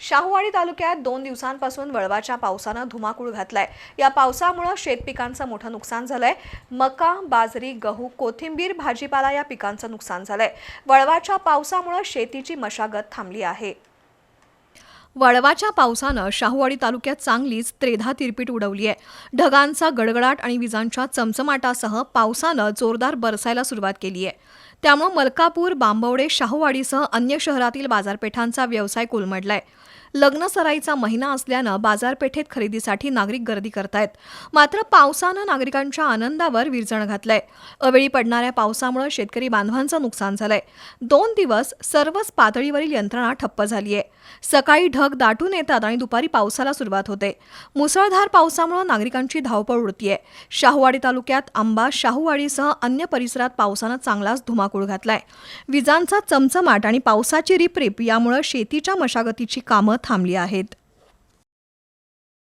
शाहूवाडी तालुक्यात दोन दिवसांपासून वळवाच्या पावसानं धुमाकूळ घातलाय. या पावसामुळे शेतपिकांचं मोठं नुकसान झालंय. मका बाजरी गहू कोथिंबीर भाजीपाला या पिकांचं नुकसान झालंय. वळवाच्या पावसामुळे शेतीची मशागत थांबली आहे. वळवाच्या पावसानं शाहूवाडी तालुक्यात चांगलीच त्रेधा तिरपीट उडवली आहे. ढगांचा गडगडाट आणि विजांच्या चमचमाटासह पावसानं जोरदार बरसायला सुरुवात केली आहे. त्यामुळे मलकापूर बांबवडे शाहूवाडीसह अन्य शहरातील बाजारपेठांचा व्यवसाय कोलमडलाय. लग्न सराईचा महिना असल्यानं बाजारपेठेत खरेदीसाठी नागरिक गर्दी करतायत. मात्र पावसानं नागरिकांच्या आनंदावर विरजण घातलंय. अवेळी पडणाऱ्या पावसामुळे शेतकरी बांधवांचं नुकसान झालंय. दोन दिवस सर्वच पातळीवरील यंत्रणा ठप्प झालीय. सकाळी ढग दाटून येतात आणि दुपारी पावसाला सुरुवात होते. मुसळधार पावसामुळे नागरिकांची धावपळ उडतीये. शाहूवाडी तालुक्यात आंबा शाहूवाडीसह अन्य परिसरात पावसानं चांगलाच धुमा धुमाकूळ घातलाय. विजांचा चमचमाट आणि पावसाची रिपरिप यामुळे शेतीच्या मशागतीची कामं थांबली आहेत.